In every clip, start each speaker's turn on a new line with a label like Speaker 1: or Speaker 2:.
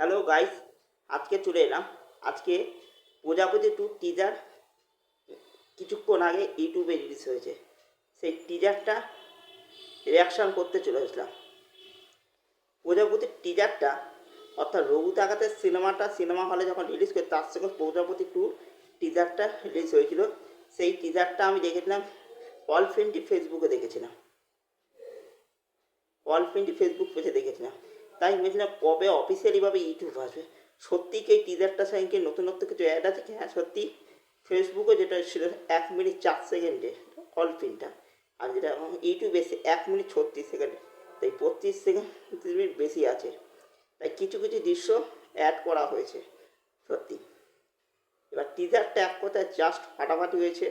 Speaker 1: Hello guys আজকে চলে এলাম। আজকে প্রজাপতি টু টিজার কিছুক্ষণ আগে ইউটিউবে রিলিজ হয়েছে। সেই টিজারটা রিয়াকশান করতে চলে এসলাম প্রজাপতির টিজারটা অর্থাৎ রঘু তাকাতের সিনেমাটা সিনেমা হলে যখন রিলিজ করে, তার সঙ্গে প্রজাপতি টু টিজারটা রিলিজ হয়েছিল। সেই টিজারটা আমি দেখেছিলাম অল ফ্রেন্ডি ফেসবুকে দেখেছিলাম। অল ফ্রেন্ডি ফেসবুক পেজে দেখেছিলাম। তাই ভেবেছিলাম কবে অফিসিয়ালিভাবে ইউটিউব আসবে? সত্যি কি এই টিজারটার সঙ্গে নতুনত্ব কিছু অ্যাড আছে কি? হ্যাঁ সত্যি। ফেসবুকে যেটা ছিল এক মিনিট চার সেকেন্ডে অল ফিল্মটা আর যেটা ইউটিউবে এসে এক মিনিট ছত্রিশ সেকেন্ডে তাই বত্রিশ সেকেন্ড মিনিট বেশি আছে। তাই কিছু কিছু দৃশ্য অ্যাড করা হয়েছে, সত্যি। এবার টিজারটা এক কথায় জাস্ট ফাটাফাটি হয়েছে।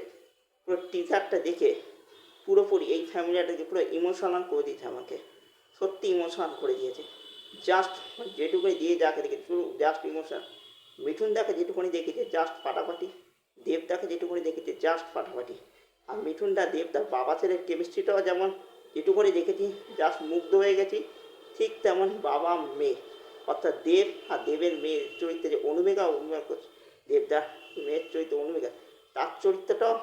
Speaker 1: পুরো টিজারটা দেখে পুরোপুরি এই ফ্যামিলিটাকে পুরো ইমোশনাল করে দিয়েছে আমাকে। সত্যি ইমোশনাল করে দিয়েছে। জাস্ট যেটুকুনি দিয়ে যাকে দেখেছে পুরো জাস্ট ইমোশনাল মিঠুন দাকে যেটুকুনি দেখেছে জাস্ট ফাটাফাটি। দেবদাকে যেটুকুনি দেখেছে জাস্ট ফাটাফাটি। আর মিঠুন দা দেবদার বাবা ছেলের কেমিস্ট্রিটাও যেমন যেটুকুনি দেখেছি জাস্ট মুগ্ধ হয়ে গেছি, ঠিক তেমন বাবা মেয়ে। অর্থাৎ দেব আর দেবের মেয়ের চরিত্রে যে অনুমেঘা অভিনয় করছে দেবদার মেয়ের চরিত্র অনুমেঘা তার চরিত্রটাও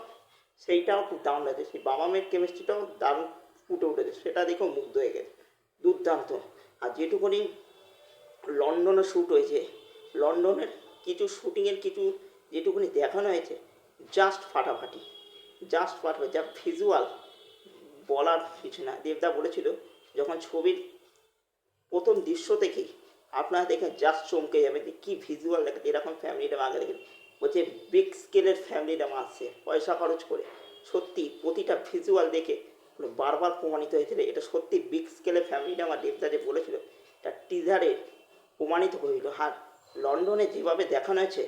Speaker 1: সেইটাও খুব দারুণ লাগছে। সেই বাবা মেয়ের কেমিস্ট্রিটাও দারুণ ফুটে উঠেছে, সেটা দেখেও মুগ্ধ হয়ে গেছে। দুর্দান্ত। আর যেটুকুনি লন্ডনে শ্যুট হয়েছে, লন্ডনের কিছু শ্যুটিংয়ের কিছু যেটুকুনি দেখানো হয়েছে জাস্ট ফাটাফাটি জাস্ট ফাটাফাটি, যা ভিজুয়াল বলার কিছু না। দেবদা বলেছিল, যখন ছবির প্রথম দৃশ্য থেকেই আপনারা দেখে জাস্ট চমকে যাবে যে কী ভিজুয়াল দেখাচ্ছে, এরকম ফ্যামিলিটা আগে দেখে বলছে বিগ স্কেলের ফ্যামিলিটা আসছে পয়সা খরচ করে। সত্যি, প্রতিটা ভিজুয়াল দেখে বারবার প্রমাণিত হয়েছিল, এটা সত্যি বিগ স্কেলের ফ্যামিলিটা আমার দেবদা যে বলেছিল, এটা টিজারে প্রমাণিত হইল আর লন্ডনে যেভাবে দেখানো হয়েছে,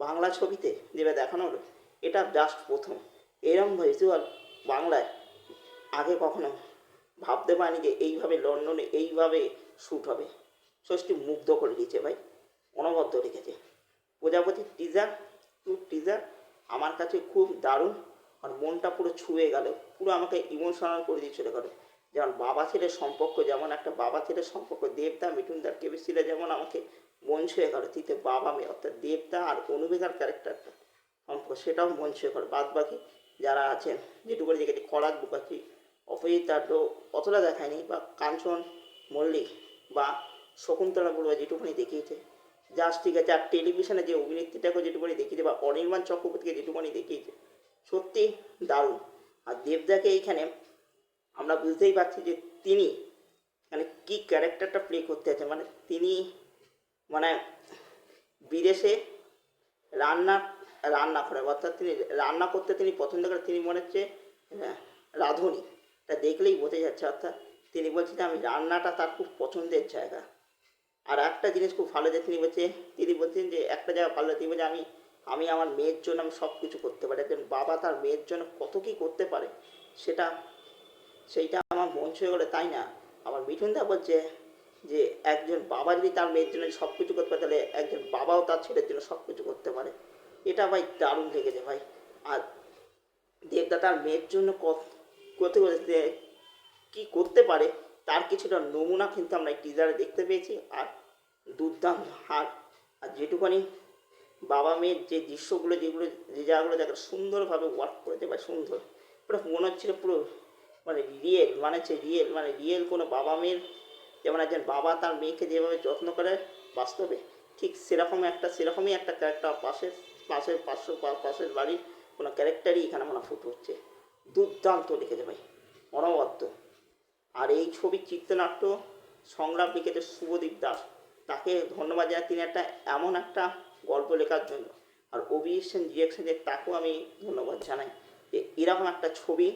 Speaker 1: বাংলা ছবিতে যেভাবে দেখানো হলো, এটা জাস্ট প্রথম। এরম ভিজুয়াল বাংলায় আগে কখনো ভাবতে পারিনি যে এইভাবে লন্ডনে এইভাবে শ্যুট হবে। ষষ্ঠী মুগ্ধ করে দিয়েছে ভাই, অনবদ্য রেখেছে। প্রজাপতির টিজার টু টিজার আমার কাছে খুব দারুণ, আর মনটা পুরো ছুঁয়ে গেল। পুরো আমাকে ইমোশনাল করে দিয়ে চলে যেমন বাবা ছেলের সম্পর্ক যেমন একটা বাবা ছেলের সম্পর্ক, দেবদা, মিঠুনদার কেমিস্ট্রিটা যেমন আমাকে মন ছুঁয়ে গেল তৃতীয় বাবা মেয়ে, অর্থাৎ দেবদা আর অনুবেগার ক্যারেক্টারটা সম্পর্ক, সেটাও মন ছুঁয়ে গেল বাদ বাকি যারা আছেন, যেটুকু দেখেছি খরাজ বুকাচ্ছি অপজিতা তো অতটা দেখায়নি, বা কাঞ্চন মল্লিক বা শকুন্তলা বড়ুয়া যেটুকুনি দেখিয়েছে, জাস্ট ঠিক আছে, আর টেলিভিশনে যে অভিনেত্রীটাকে যেটুকুনি দেখিয়েছে, বা অনির্বাণ চক্রবর্তীকে যেটুকুনি দেখিয়েছে, সত্যি দারুণ। আর দেবদাকে এইখানে আমরা বুঝতেই পারছি যে তিনি মানে কী ক্যারেক্টারটা প্লে করতে আছে। মানে তিনি মানে বিদেশে রান্না রান্না করে অর্থাৎ তিনি রান্না করতে তিনি পছন্দ করে তিনি মনে হচ্ছে আহ, রাঁধুনি। তা দেখলেই বোঝা যাচ্ছে অর্থাৎ তিনি বলছেন যে আমি রান্নাটা তার খুব পছন্দের জায়গা। আর একটা জিনিস খুব ভালো যে তিনি বলছে তিনি বলছেন যে একটা জায়গা ভালো তিনি বলছে আমি আমি আমার মেয়ের জন্য আমি সব কিছু করতে পারি। একজন বাবা তার মেয়ের জন্য কত কী করতে পারে, সেটা, সেইটা আমার মন ছুঁয়ে গেলে তাই না? আমার মিঠুনদা বলছে যে, একজন বাবা যদি তার মেয়ের জন্য সব কিছু করতে পারে, তাহলে একজন বাবাও তার ছেলের জন্য সব কিছু করতে পারে। এটা ভাই দারুণ লেগেছে ভাই। আর দেবদা তার মেয়ের জন্য কত করতে করতে কী করতে পারে, তার কিছুটা নমুনা কিন্তু আমরা টিজারে দেখতে পেয়েছি। আর দুর্দান্ত হার। আর যেটুখানি বাবা মেয়ের যে দৃশ্যগুলো, যেগুলো, যে জায়গাগুলো দেখা সুন্দরভাবে ওয়ার্ক করেছে বা সুন্দর। পুরো মনে হচ্ছিল পুরো মানে রিয়েল মানে হচ্ছে রিয়েল মানে রিয়েল কোনো বাবা মেয়ের, যেমন একজন বাবা তার মেয়েকে যেভাবে যত্ন করে, বাস্তবে ঠিক সেরকম একটা, সেরকমই একটা ক্যারেক্টার পাশের পাশের পার্শ্ব পা- পাশের বাড়ির কোনো ক্যারেক্টারই এখানে মনে ফুটে হচ্ছে দুর্দান্ত লিখেছে ভাই, অনবদ্য। আর এই ছবির চিত্রনাট্য সংগ্রাম লিখেছে শুভদীপ দাস। তাকে ধন্যবাদ জানাই, তিনি একটা এমন একটা গল্প লেখার জন্য। আর অভিজিৎ সেন ডিরেকশন সেনের তাকেও আমি ধন্যবাদ জানাই। যে এরকম একটা ছবি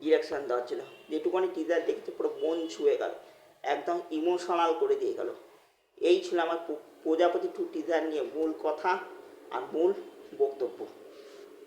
Speaker 1: ডিরেকশন দেওয়ার ছিল যেটুকুনি টিজার দেখতে পুরো মন ছুঁয়ে গেল। একদম ইমোশনাল করে দিয়ে গেল। এই ছিল আমার প্রজাপতি টু টিজার নিয়ে মূল কথা আর মূল বক্তব্য।